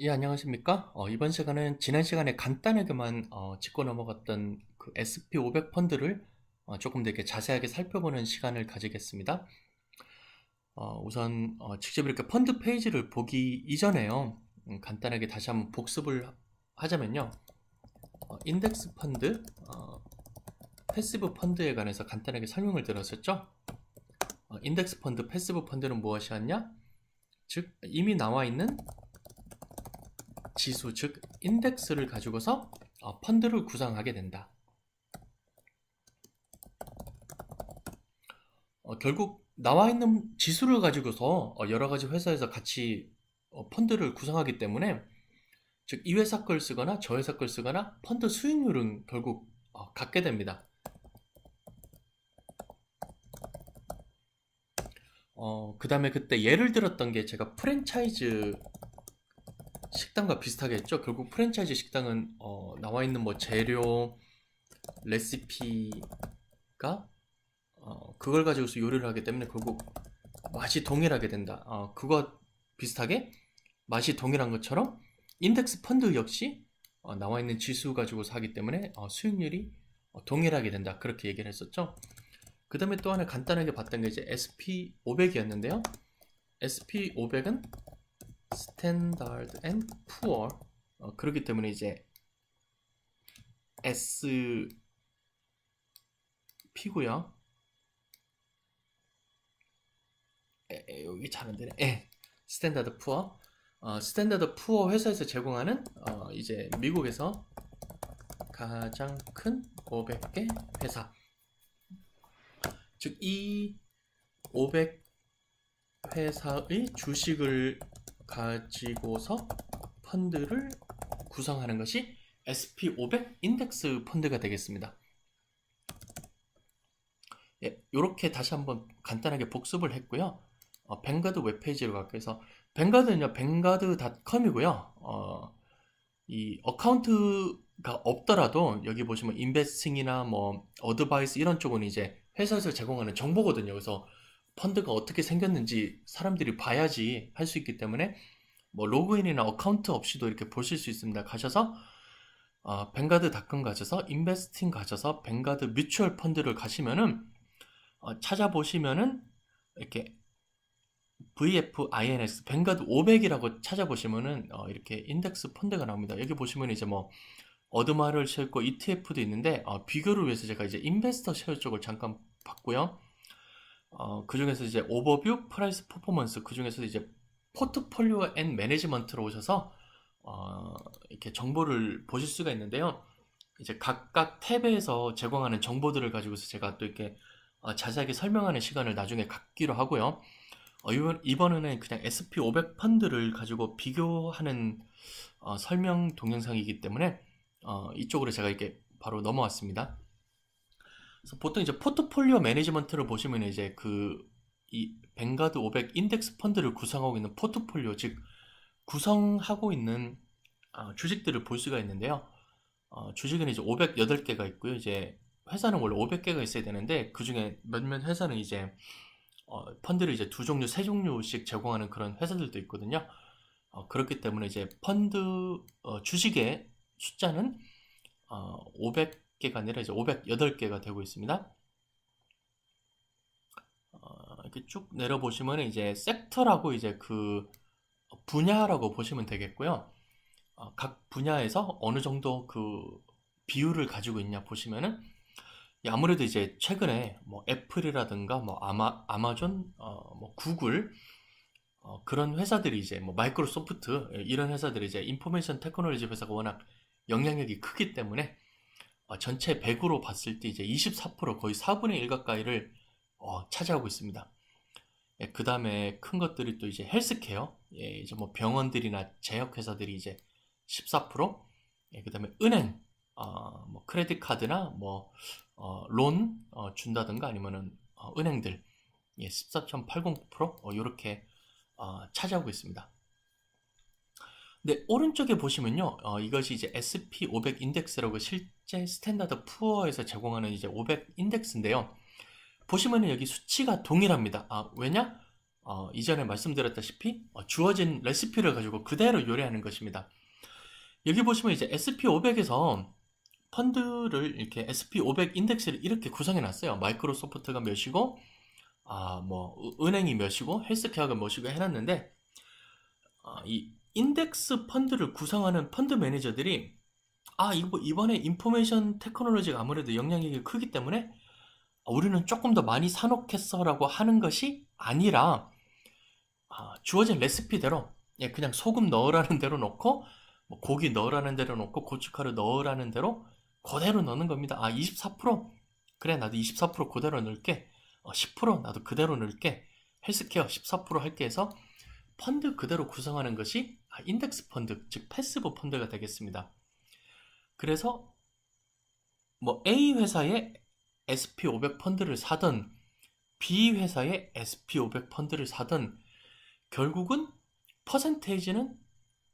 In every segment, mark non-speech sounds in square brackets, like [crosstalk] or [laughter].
예, 안녕하십니까? 어, 이번 시간은 지난 시간에 간단하게만 어, 짚고 넘어갔던 그 SP500 펀드를 어, 조금 더 이렇게 자세하게 살펴보는 시간을 가지겠습니다. 어, 우선 어, 직접 이렇게 펀드 페이지를 보기 이전에요. 음, 간단하게 다시 한번 복습을 하자면요. 어, 인덱스 펀드, 어, 패시브 펀드에 관해서 간단하게 설명을 드렸었죠. 어, 인덱스 펀드, 패시브 펀드는 무엇이었냐? 즉 이미 나와 있는 지수, 즉 인덱스를 가지고서 어, 펀드를 구성하게 된다. 어, 결국 나와 있는 지수를 가지고서 어, 여러 가지 회사에서 같이 어, 펀드를 구성하기 때문에 즉 이 회사 걸 쓰거나 저 회사 걸 쓰거나 펀드 수익률은 결국 어, 같게 됩니다. 어, 그 다음에 그때 예를 들었던 게 제가 프랜차이즈 식당과 비슷하게 했죠. 결국 프랜차이즈 식당은 어, 나와 있는 뭐 재료, 레시피가 어, 그걸 가지고서 요리를 하기 때문에 결국 맛이 동일하게 된다. 어, 그거 비슷하게 맛이 동일한 것처럼 인덱스 펀드 역시 어, 나와 있는 지수 가지고서 하기 때문에 어, 수익률이 어, 동일하게 된다. 그렇게 얘기를 했었죠. 그 다음에 또 하나 간단하게 봤던 게 이제 SP500이었는데요. SP500은 스탠다드 앤 푸어 어, 그렇기 때문에 이제 SP고요. 에, 에, 여기 잘 안 되네. 에, 스탠다드 푸어. 어, 스탠다드 푸어 회사에서 제공하는 어, 이제 미국에서 가장 큰 500개 회사. 즉 이 500 회사의 주식을 가지고서 펀드를 구성하는 것이 SP500 인덱스 펀드가 되겠습니다. 예, 이렇게 다시 한번 간단하게 복습을 했고요. 어, 뱅가드 웹페이지로 갈게요. 그래서 뱅가드는요, 뱅가드닷컴이고요. 어, 이 어카운트가 없더라도 여기 보시면 인베스팅이나 뭐 어드바이스 이런 쪽은 이제 회사에서 제공하는 정보거든요. 그래서 펀드가 어떻게 생겼는지 사람들이 봐야지 할 수 있기 때문에 뭐 로그인이나 어카운트 없이도 이렇게 보실 수 있습니다. 가셔서 어, 뱅가드닷컴 가셔서 인베스팅 가셔서 뱅가드 뮤추얼 펀드를 가시면은 어, 찾아보시면은 이렇게 VFINS 뱅가드 500이라고 찾아보시면은 어, 이렇게 인덱스 펀드가 나옵니다. 여기 보시면 이제 뭐 어드마를 싣고 ETF도 있는데 어, 비교를 위해서 제가 이제 인베스터 쉐어 쪽을 잠깐 봤고요. 어, 그 중에서 이제 오버뷰, 프라이스 퍼포먼스, 그 중에서 이제 포트폴리오 앤 매니지먼트로 오셔서 어, 이렇게 정보를 보실 수가 있는데요. 이제 각각 탭에서 제공하는 정보들을 가지고서 제가 또 이렇게 어, 자세하게 설명하는 시간을 나중에 갖기로 하고요. 어, 이번, 이번에는 그냥 SP500 펀드를 가지고 비교하는 어, 설명 동영상이기 때문에 어, 이쪽으로 제가 이렇게 바로 넘어왔습니다. 그래서 보통 이제 포트폴리오 매니지먼트를 보시면 이제 그이 뱅가드 500 인덱스 펀드를 구성하고 있는 포트폴리오 즉 구성하고 있는 어, 주식들을 볼 수가 있는데요. 어, 주식은 이제 508개가 있고요. 이제 회사는 원래 500개가 있어야 되는데 그 중에 몇몇 회사는 이제 어, 펀드를 이제 두 종류, 세 종류씩 제공하는 그런 회사들도 있거든요. 어, 그렇기 때문에 이제 펀드 어, 주식의 숫자는 500 개가 아니라 이제 508개가 되고 있습니다. 어, 이렇게 쭉 내려보시면 이제 섹터라고 이제 그 분야라고 보시면 되겠고요. 어, 각 분야에서 어느 정도 그 비율을 가지고 있냐 보시면은 아무래도 이제 최근에 뭐 애플이라든가 뭐 아마 아마존, 어, 뭐 구글 어, 그런 회사들이 이제 뭐 마이크로소프트 이런 회사들이 이제 인포메이션 테크놀로지 회사가 워낙 영향력이 크기 때문에 어, 전체 100으로 봤을 때 이제 24% 거의 4분의 1 가까이를 어, 차지하고 있습니다. 예, 그 다음에 큰 것들이 또 이제 헬스케어, 예, 이제 뭐 병원들이나 제약회사들이 이제 14%, 예, 그 다음에 은행, 어, 뭐 크레딧 카드나 뭐 어, 론 어, 준다든가 아니면은 어, 은행들 예, 14.80% 이렇게 어, 차지하고 있습니다. 네, 오른쪽에 보시면요. 어, 이것이 이제 SP500 인덱스라고 실제 스탠다드 푸어에서 제공하는 이제 500 인덱스인데요. 보시면은 여기 수치가 동일합니다. 아, 왜냐? 어, 이전에 말씀드렸다시피 어, 주어진 레시피를 가지고 그대로 요리하는 것입니다. 여기 보시면 이제 SP500에서 펀드를 이렇게 SP500 인덱스를 이렇게 구성해 놨어요. 마이크로소프트가 몇이고, 아, 뭐, 은행이 몇이고, 헬스케어가 몇이고 해 놨는데, 아, 이 인덱스 펀드를 구성하는 펀드 매니저들이, 아, 이거 이번에 인포메이션 테크놀로지가 아무래도 영향력이 크기 때문에, 우리는 조금 더 많이 사놓겠어 라고 하는 것이 아니라, 아, 주어진 레시피대로, 예, 그냥 소금 넣으라는 대로 넣고, 뭐 고기 넣으라는 대로 넣고, 고춧가루 넣으라는 대로, 그대로 넣는 겁니다. 아, 24%? 그래, 나도 24% 그대로 넣을게. 어, 10% 나도 그대로 넣을게. 헬스케어 14% 할게 해서 펀드 그대로 구성하는 것이 아, 인덱스 펀드, 즉 패시브 펀드가 되겠습니다. 그래서 뭐 A 회사의 SP500 펀드를 사든 B 회사의 SP500 펀드를 사든 결국은 퍼센테이지는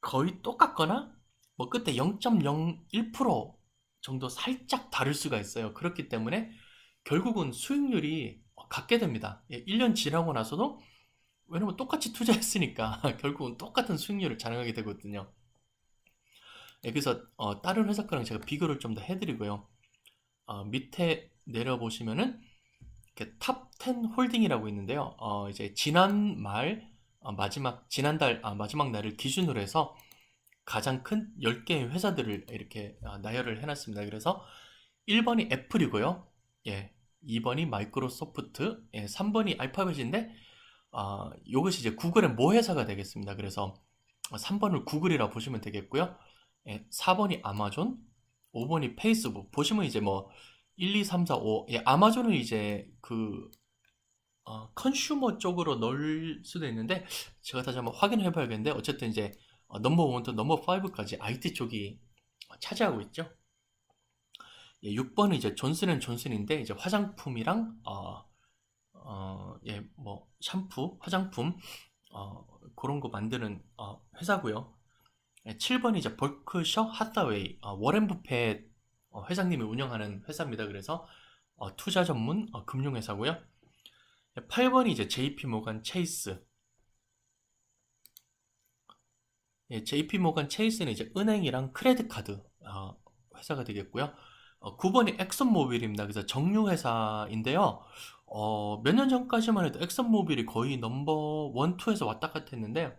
거의 똑같거나 뭐 그때 0.01% 정도 살짝 다를 수가 있어요. 그렇기 때문에 결국은 수익률이 같게 됩니다. 1년 예, 지나고 나서도 왜냐면 똑같이 투자했으니까 [laughs] 결국은 똑같은 수익률을 자랑하게 되거든요. 예, 그래서 어, 다른 회사 거랑 제가 비교를 좀 더 해드리고요. 어, 밑에 내려보시면은 탑10 홀딩이라고 있는데요. 어, 이제 지난 말 어, 마지막 지난달 아, 마지막 날을 기준으로 해서 가장 큰 10개의 회사들을 이렇게 아, 나열을 해놨습니다. 그래서 1번이 애플이고요. 예, 2번이 마이크로소프트, 예, 3번이 알파벳인데 아, 이것이 이제 구글의 모 회사가 되겠습니다. 그래서 3번을 구글이라 보시면 되겠고요. 예, 4번이 아마존, 5번이 페이스북. 보시면 이제 뭐 1, 2, 3, 4, 5. 예, 아마존은 이제 그 어, 컨슈머 쪽으로 넣을 수도 있는데 제가 다시 한번 확인해 봐야겠는데 어쨌든 이제 어, 넘버 1부터 넘버 5까지 IT 쪽이 차지하고 있죠. 예, 6번은 이제 존슨 앤 존슨인데 이제 화장품이랑 어, 어, 예, 뭐 샴푸, 화장품 어, 그런 거 만드는 어, 회사고요. 예, 7번이 이제 벌크셔 하사웨이 어, 워렌 부페 어, 회장님이 운영하는 회사입니다. 그래서 어, 투자 전문 어, 금융 회사고요. 8번이 예, 이제 JP 모간 체이스 예, JP 모간 체이스는 이제 은행이랑 크레딧 카드 어, 회사가 되겠고요. 어, 9번이 엑슨모빌입니다. 그래서 정유 회사인데요. 어, 몇 년 전까지만 해도 엑슨모빌이 거의 넘버 1, 2에서 왔다 갔다 했는데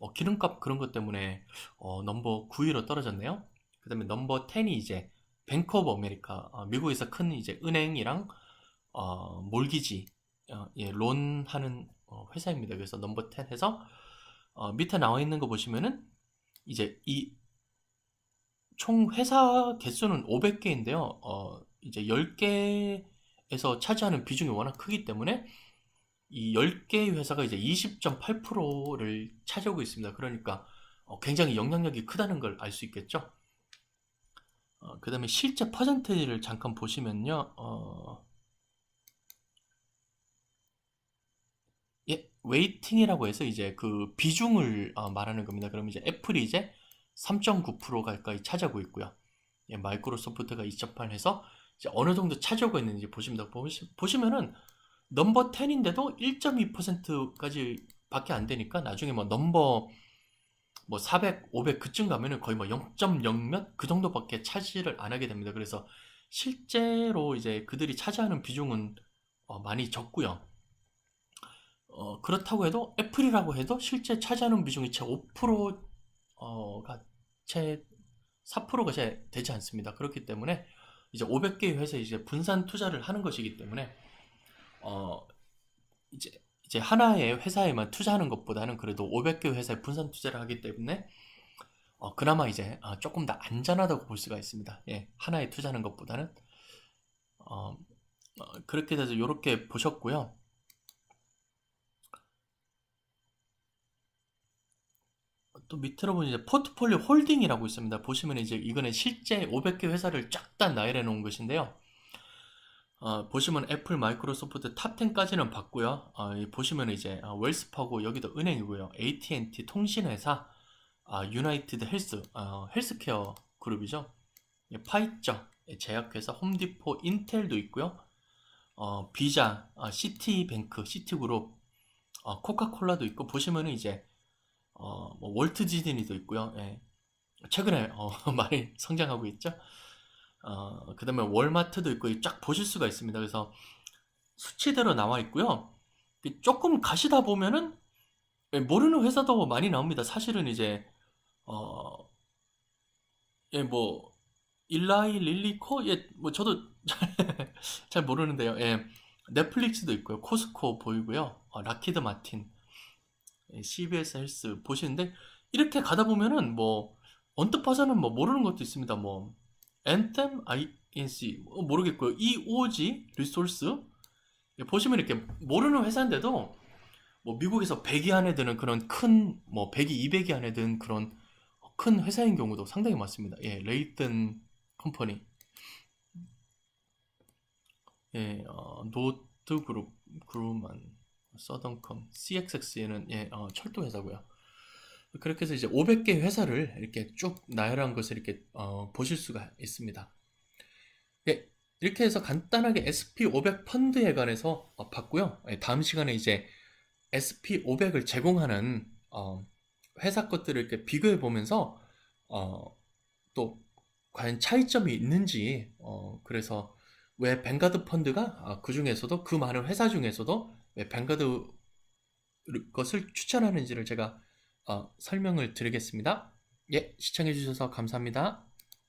어, 기름값 그런 것 때문에 어, 넘버 9위로 떨어졌네요. 그 다음에 넘버 10이 이제 뱅크 오브 아메리카 어, 미국에서 큰 이제 은행이랑 어, 몰기지 어, 예, 론 하는 어, 회사입니다. 그래서 넘버 10 해서 어, 밑에 나와 있는 거 보시면은 이제 이 총 회사 개수는 500개인데요. 어, 이제 10개에서 차지하는 비중이 워낙 크기 때문에 이 10개의 회사가 이제 20.8%를 차지하고 있습니다. 그러니까 어, 굉장히 영향력이 크다는 걸 알 수 있겠죠. 어, 그 다음에 실제 퍼센테이지를 잠깐 보시면요. 어, 예, 웨이팅이라고 해서 이제 그 비중을 어, 말하는 겁니다. 그럼 이제 애플이 이제 3.9% 가까이 차지하고 있고요. 예, 마이크로소프트가 2.8 해서 이제 어느 정도 차지하고 있는지 보시면 보시, 보시 면은 넘버 10인데도 1.2%까지 밖에 안 되니까 나중에 뭐 넘버 뭐 400, 500 그쯤 가면은 거의 뭐 0.0몇 그 정도밖에 차지를 안 하게 됩니다. 그래서 실제로 이제 그들이 차지하는 비중은 어, 많이 적고요. 어, 그렇다고 해도 애플이라고 해도 실제 차지하는 비중이 채 5%가 채 4%가 채 되지 않습니다. 그렇기 때문에 이제 500개의 회사에 이제 분산 투자를 하는 것이기 때문에 어 이제 이제 하나의 회사에만 투자하는 것보다는 그래도 500개 회사에 분산 투자를 하기 때문에 어, 그나마 이제 어, 조금 더 안전하다고 볼 수가 있습니다. 예, 하나에 투자하는 것보다는 어, 어 그렇게 돼서 이렇게 보셨고요. 또 밑으로 보면 이제 포트폴리오 홀딩이라고 있습니다. 보시면 이제 이거는 실제 500개 회사를 쫙 다 나열해 놓은 것인데요. 어, 보시면 애플, 마이크로소프트 탑 10까지는 봤고요. 어, 보시면 이제 어, 웰스파고 여기도 은행이고요. AT&T 통신회사, 아, 유나이티드 헬스, 어, 헬스케어 그룹이죠. 예, 파이처, 예, 제약회사, 홈디포, 인텔도 있고요. 어, 비자, 아, 시티뱅크, 시티그룹, 어, 코카콜라도 있고 보시면은 이제 어, 뭐 월트 디즈니도 있고요. 예. 최근에 어, [laughs] 많이 성장하고 있죠. 어, 그 다음에 월마트도 있고 쫙 보실 수가 있습니다. 그래서 수치대로 나와 있고요. 조금 가시다 보면은 예, 모르는 회사도 많이 나옵니다. 사실은 이제 어, 예, 뭐 일라이 릴리코 예, 뭐 저도 [laughs] 잘, 잘 모르는데요. 예. 넷플릭스도 있고요. 코스코 보이고요. 어, 라키드 마틴, 예, CBS 헬스 보시는데 이렇게 가다 보면은 뭐 언뜻 봐서는 뭐 모르는 것도 있습니다. 뭐 엔템 INC 뭐 모르겠고요. EOG 리소스 예, 보시면 이렇게 모르는 회사인데도 뭐 미국에서 100위 안에 드는 그런 큰 뭐 100위, 200위 안에 드는 그런 큰 회사인 경우도 상당히 많습니다. 예, 레이튼 컴퍼니. 예, 어, 노트 그룹, 그룹만, 서던컴, CXX에는 예, 어, 철도 회사고요. 그렇게 해서 이제 500개 회사를 이렇게 쭉 나열한 것을 이렇게 어, 보실 수가 있습니다. 예, 이렇게 해서 간단하게 SP500 펀드에 관해서 어, 봤고요. 예, 다음 시간에 이제 SP500을 제공하는 어, 회사 것들을 이렇게 비교해 보면서 어, 또 과연 차이점이 있는지 어, 그래서 왜 뱅가드 펀드가 아, 그 중에서도 그 많은 회사 중에서도 왜 뱅가드 것을 추천하는지를 제가 어, 설명을 드리겠습니다. 예, 시청해 주셔서 감사합니다.